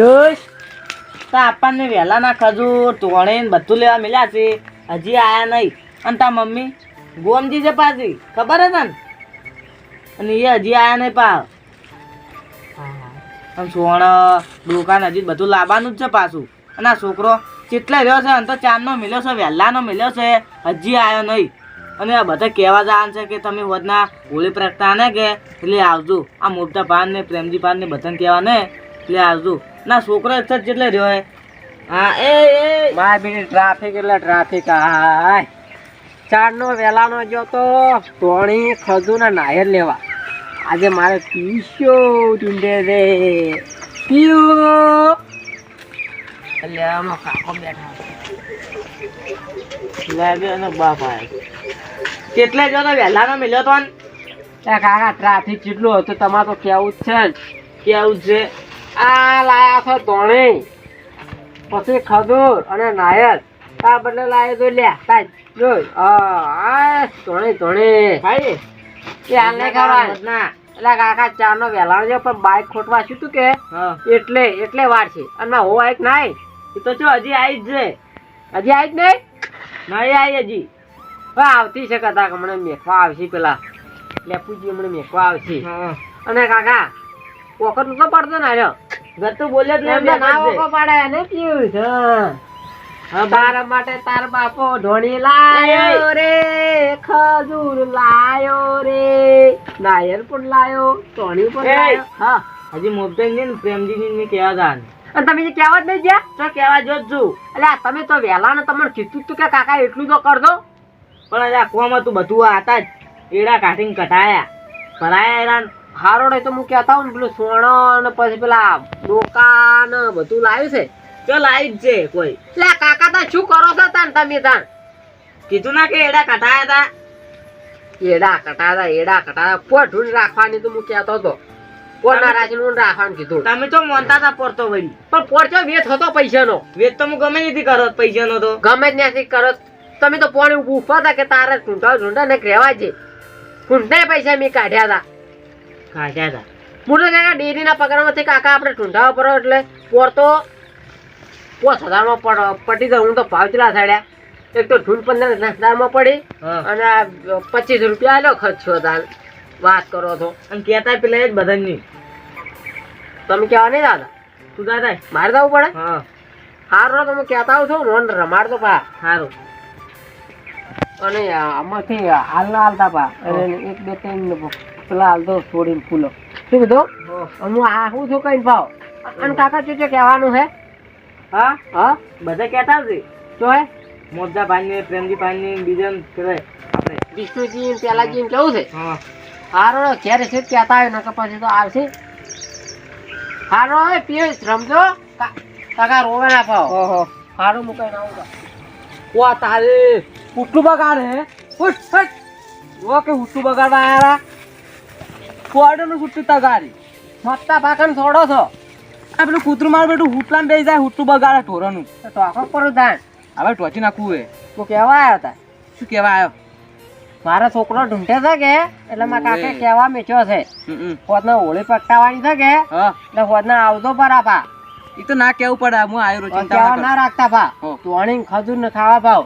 પિયુષ તો આપણને વહેલા ના ખજૂર તોણે બધું લેવા મળ્યા છે. હજી આયા નહીં. અને તા મમ્મી, ગોમજી છે પાછી, ખબર હતા ને અને એ હજી આયા નહીં પા અને સોણ, દુકાન હજી બધું લાવવાનું જ છે પાછું. અને આ છોકરો કેટલે રહ્યો છે, અને તો ચાંદનો મળ્યો છે, વહેલાનો મળ્યો છે, હજી આવ્યો નહીં. અને આ બધા કહેવા જવાનું છે કે તમે વધના હોળી પ્રગટા ને કે, એટલે આવજો. આ મોટા પાન ને પ્રેમજી પાન ને બધાને કહેવા ને એટલે આવજો. ના છોકરો એક જ જેટલે રહ્યો હે. હા એ એ. મારે બીજી ટ્રાફિક એટલે ટ્રાફિક હાય. ચારનો વહેલાનો જો તો ટોણી ખજૂર ને નાયર લેવા. આજે મારે પીસ્યો ટુંડે રે. પીયો એટલે આમાં કાકો બેઠા લાગે અને બાપ આયો. કેટલે જો તો વહેલાનો મળ્યો તો કાકા ટ્રાફિક જેટલું હતું તમારે તો કેવું જ છે કેવું કેવું છે. આ લાયા છો ધોણી. પછી ખજૂર અને નાયર. આ બદલે લાયો તો લે તાજ. જો આ ધોણી ધોણી. ભાઈ એ હાલ નહીં ના એટલે કાકા ચાર નો વેલાણ છે પણ બાઈક ખોટવા શું તું કે? એટલે એટલે વાર છે. અને હો આઈક નાય એ તો જો હજી આવી જ છે. હજી આવી જ નહીં? નહીં આવી હજી. હા આવતી છે કદા હમણાં મેખવા આવશે પેલા. લેપુજી હમણાં મેખવા આવશે. અને કાકા વખત નતો પડતો ને રહ્યો ગતું બોલે જ ના બેઠો જ વખો પાડે ને પીયું છે. તારા માટે તાર બાપો ધોણી લાયો રે ખજૂર લાયો રે. નાયર પણ લાયો ધોણી પણ લાયો. હા. હજી મોબાઈલ ને પ્રેમજી ને કેવા દાન અને તમે જે કહેવા જ નહીં ગયા? તો કહેવા જો જ એટલે આ તમે તો વહેલા ને તમને કીધું તું કે કાકા એટલું તો કર દો પણ આજે આખવામાં તું બધું આતા જ. એડા કાઢીને કટાયા ભરાયા એડા હારો ને તો હું કહેતા ને પેલું સોણ ને પછી પેલા ડોકા ને બધું લાવ્યું છે. ચલ આવી જ છે કોઈ. એટલે કાકા તા શું કરો છો તાન તમે તાન? કીધું ના કે એડા કટાયા તા એડા કટાયા હતા એડા કટાતા પોઠું રાખવાની તો હું કહેતો હતો. પોટ ના રાખીને ઊંડ રાખવાનું કીધું. તમે તો મોનતા તા પડતો ભાઈ. પણ પોરચો વેચ હતો પૈસાનો. વેચ તો હું ગમે નથી કરો પૈસાનો તો. ગમે જ ત્યાંથી કરો. તમે તો પોણી ઊભા હતા કે તારે ઝૂંટા ઝૂંટા ને રહેવા છે. ઢૂંઢને પૈસા મેં કાઢ્યા હતા. કાઢ્યા તા? હું તો કાકા ડેરીના પગારમાંથી કાકા આપણે ઢૂંઢાવા પડો એટલે પોર તો પોસ હજારમાં પડ પટી દઉં હું તો ભાવ ચલા સાડ્યા. એક તો ઢૂંઢ પંદર હજારમાં પડી અને પચીસ રૂપિયા આલ્યો ખર્ચો તાન વાત કરો છો અને કહેતા પેલા જ બધાની. તમે કહેવા નહીં દાદા તું દાદા મારે જવું પડે? હા. હારો તો કહેતા આવું છું. રોન રમાડતો પા. સારું અને આમાંથી હાલ ના હાલતા પા. અને એક બે ત્રણ પેલા હાલતો છોડીને ફૂલો. શું કીધું? હું આ હું છું કઈ ભાવ? અને કાકા શું છે કહેવાનું હે? હા? હા? બધા કહેતા છે શું હે? મોજા ભાઈ ને પ્રેમજી ભાઈ ને બીજા કરે આપણે. વિષ્ણુજી પેલાજી કેવું છે? હારો ઘેર છે કહેતા આવ્યો નકર પછી તો આવશે. હારો પીએસ રમજો. કાકા રોવે ના પાવ. ઓહો. હારું મુકાઈ ના આવું વા તારે. ઉઠું બગાડ હે. ઉઠ હટ વો કે ઉઠું બગાડવા આયા કોડો નું સુટ્ટી તગારી મત્તા પાકન છોડો છો આ પેલું કૂતરું મારું બેટું હુટલામ બેસી જાય હુટલું બગાડે ઢોરનું તો આખો પર દાન હવે ટોચી નાખવું હે તું કેવા આવ્યો હતા શું કહેવા આવ્યો મારા છોકરો ઢૂંઢે છે કે એટલે મારા કાકે. કહેવા મેચ્યો છે હોદના હોળી પકટાવાની છે કે એટલે હોદના આવતો પરા પા એ તો ના કેવું પડે હું આવ્યો ચિંતા ના રાખતા પા તો અણી ખજૂર ને ખાવા ભાવ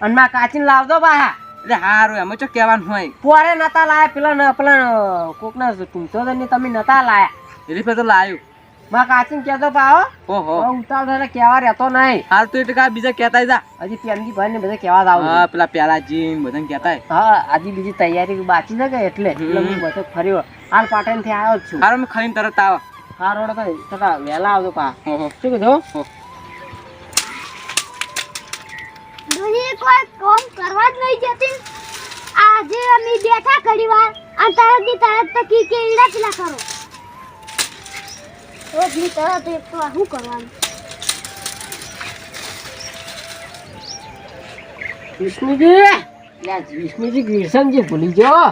અને માં કાચીને લાવજો પાહા એટલે હારું એમ ચો કહેવાનું હોય. પોરે નતા લાયા પેલા ન- પેલા કોકના ટૂંચો ને તમે નતા લાયા. એની પર તો લાયું. માં કાચીને કહેતો પાહો ઓહો. ઉતાર થઈને કહેવા રહેતો નહીં. હાલ તો એટલે બીજા કહેતા જા. હજી પેનજી ભાઈ ને બધા કેવા આવું હા પેલા પેલા જીન બધાને કહેતા હા આજે બીજી તૈયારી બાકી છે કે એટલે. એટલે હું બધો ફર્યો. હાલ પાટણથી આવ્યો જ છું. હારું મેં ખાઈને તરત આવો. હા તો છતાં વહેલા આવજો પા. શું કીધું. કોઈ કરવા જ નહીં જતી. આજે અમે બેઠા ઘડી વાર. અને તરતની તરત તો કી કે ઈડા કિલા કરો. રોજની તરત એક તો શું કરવાનું? વિષ્ણુજી વિષ્ણુજી વિરસનજી ભૂલી ગયો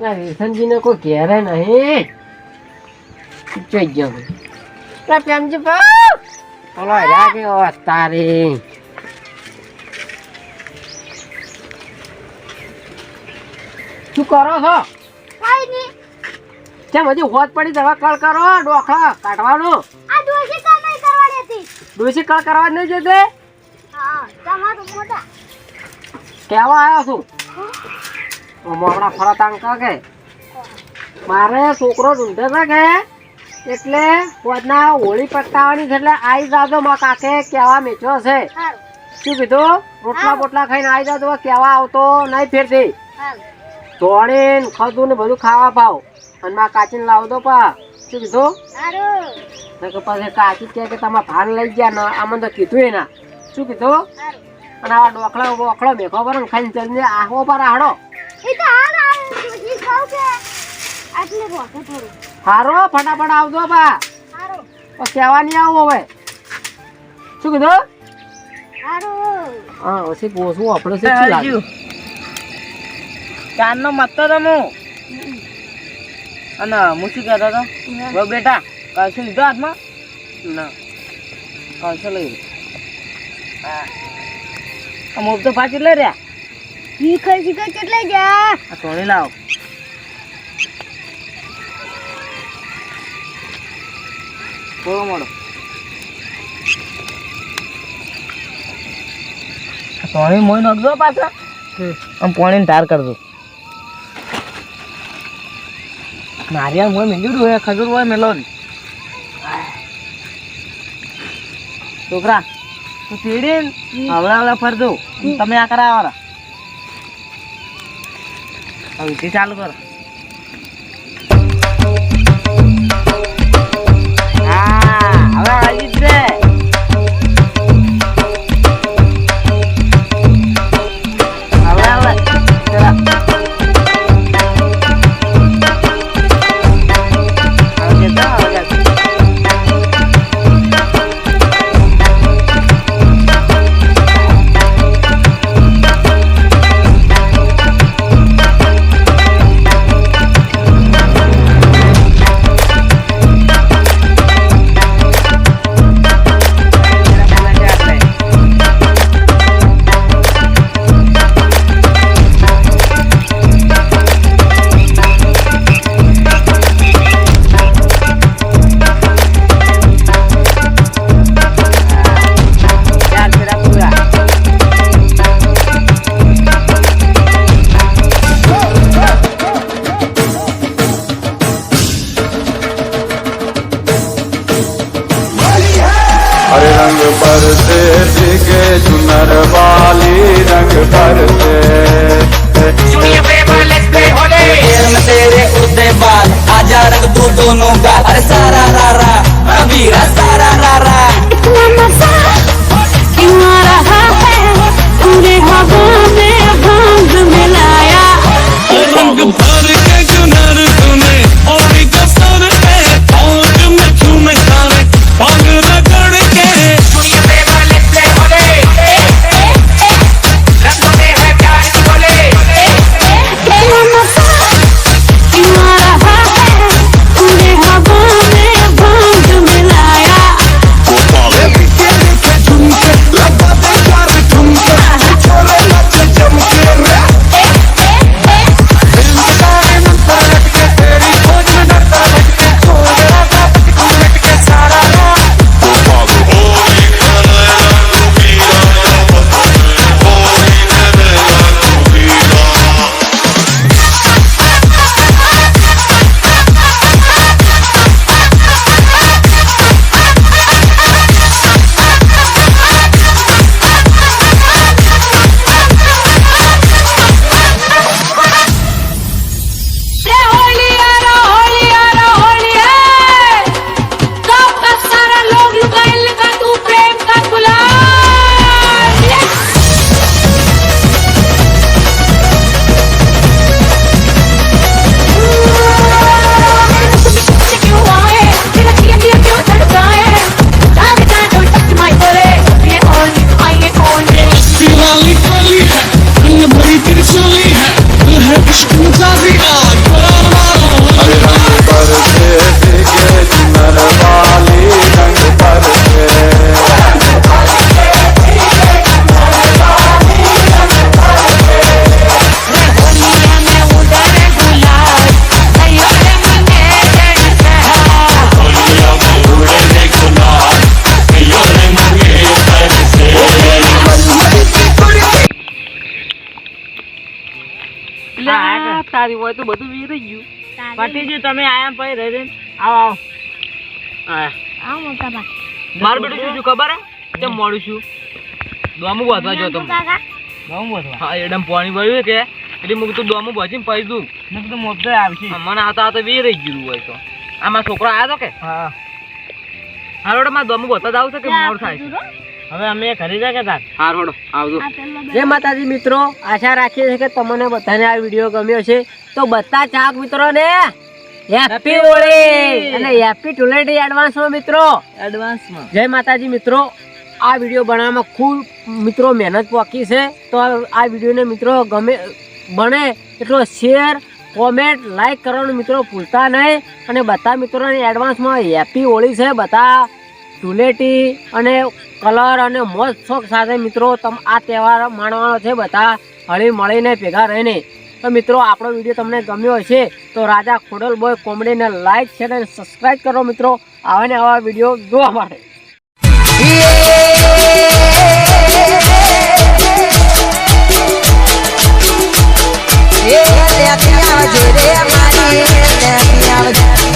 લે ને કોઈ ઘેરે નહીં. જોઈ ગયો પ્રેમજી ભાઈ. ઓલો કે તારી. શું કરો છો? કઈ નહીં હજી હોત પડી દવા કળ કરો ડોખા કાઢવાનો. આ ડોસી કળ કરવા નહીં જતે હા તમારું મોટા કેવા આવ્યો છું? હમણાં ફરત અંક કે મારે છોકરો ઢૂંઢે છે કે? એટલે પોતના હોળી પટકાવવાની છે એટલે આઈ જાજો માં કાકે કેવા મેચ્યો છે? શું કીધું? રોટલા બોટલા ખાઈને આઈ જાજો કેવા આવતો નહીં ફેરતી? ધોળીને ખાધું ને બધું ખાવા પાવ અને માં કાચીને લાવ દો પા. શું કીધું? પછી કાચી કહે કે તમે ભાન લઈ ગયા ને આમાં તો કીધું એના. શું કીધું? હારું અને આવા ડોકળા બોકળો મેખો પર ને ખાઈને જલ્દી આહો પર થોડું. હારો ફટાફટ આવજો બા કહેવા નહીં આવો હવે? શું કીધું? હા પછી પોસવું આપણે છે શું લાગે? ચાંદનો મત તો હું. અને હું શું કહેતો હતો? બેટા કલશો લીધો હાથમાં? ના. કલશો લઈ લો. આ મોબ તો પાછી લઈ રહ્યા. શીખર શીખર કેટલે જા આ તોણી લાવો. થોડો મોડો. તોણી મોઈ નાખજો પાછા. આમ પોણીને ધાર કરજો. નારિયેળ મોય મેલ્યું હોય ખજૂર હોય મેલો ને છોકરા તું તેડી હવડા હવડા ફરજો. તમે આ કરાવવાના. હવે ચાલુ કરો. તારી હોય તો બધું વીરી ગયું. પટી ગયું તમે આયા પછી રહી રહી આવો આવો. આવો મોટા બા મારું બેટું શું છું ખબર હે? કેમ મોડું છું દોમું બાંધવા જો તમે. કાકા? બહુ હા એડમ પાણી ભર્યું કે? એટલે મું કીધું દોમું બાજીને પડી દઉં. મેં કીધું મોટો આવશે. મને આતા આતા વી રહી ગયું હોય તો. આમાં છોકરો આવ્યો તો કે? હા. હારોડો માં દોમું બતા જાવ છે કે મોડ થાય છે? હવે અમે ઘરે જાય કે તાર હારોડો આવજો. જય માતાજી મિત્રો આશા રાખીએ છીએ કે તમને બધાને આ વીડિયો ગમ્યો છે તો બધા ચાક મિત્રોને હેપી હોળી અને હેપી ધૂળેટી એડવાન્સમાં મિત્રો. એડવાન્સમાં જય માતાજી મિત્રો. આ વીડિયો બનાવવામાં ખૂબ મિત્રો મહેનત પોકી છે. તો આ વિડીયોને મિત્રો ગમે બને એટલો શેર કોમેન્ટ લાઈક કરવાનું મિત્રો ભૂલતા નહીં. અને બધા મિત્રોને એડવાન્સમાં હેપી હોળી છે બધા. ધૂલેટી અને કલર અને મોજ શોખ સાથે મિત્રો તમ આ તહેવાર માણવાનો છે બધા હળી મળીને ભેગા રહીને તો મિત્રો આપણો વીડિયો તમને ગમ્યો હશે તો રાજા ખોડલ બોય કોમેડીને લાઈક શેર અને સબસ્ક્રાઈબ કરો મિત્રો આવા ને આવા વીડિયો જોવા માટે Yeah, yeah, yeah, yeah, yeah, yeah, yeah, yeah,